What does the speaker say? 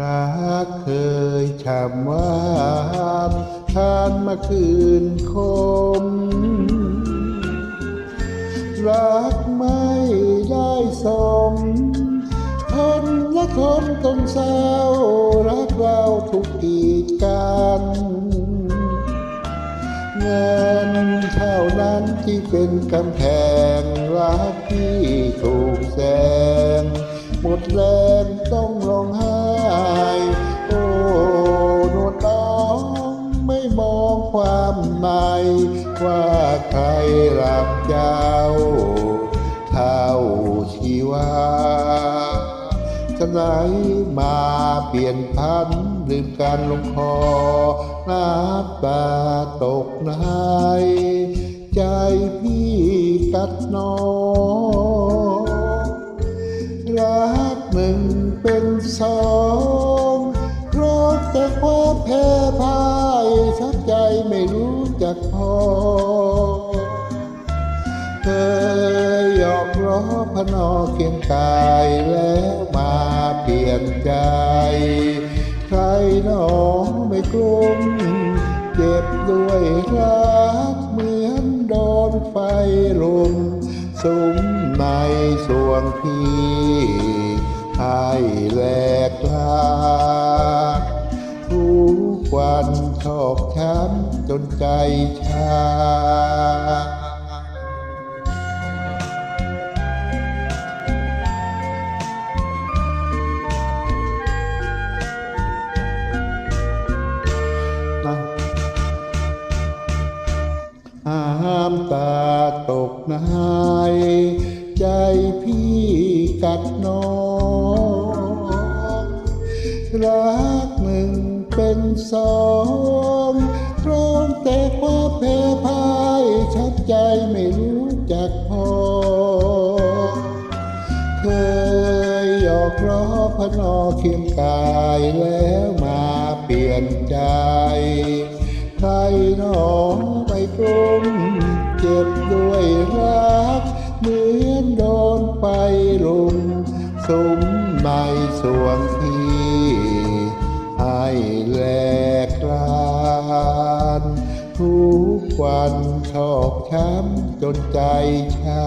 รักเคยฉ่ำหวานทานมาคืนคม รักไม่ได้สม ทนและทนตนเศร้า รักเราทุกกีดกันเงินเท่านั้นที่เป็นกำแพงรักที่ถูกแสง ความในว่าใครรักเจ้า เท่าชีวาจะไหนมาเปลี่ยนพันลืมการลงคอน้ำตาตกในใจพี่กัดนองรักหนึ่งเป็นสองราะแต่ความแพ้พ่าย ไม่รู้จักพอเคยหยอกล้อพนอเคียงกายแล้วมาเปลี่ยนใจ ใครหนอไม่กลุ้มเจ็บด้วยรักเหมือนโดนไฟรุมสุมในสวงพี่ให้แหลกลาทุกวัน ชอกช้ำจนใจชา น้ำตาตกในใจพี่กัดน้องรักหนึ่ง เป็นสองตรงแต่ความแพ้พ่ายชัดใจไม่รู้จักพอ เคยหยอกล้อพนอเคียงกายแล้วมาเปลี่ยนใจใครหนอไม่กลุ้มเจ็บด้วยรัก เหมือนโดนไฟรุมสุมในสวง มันชอกช้ำจนใจชา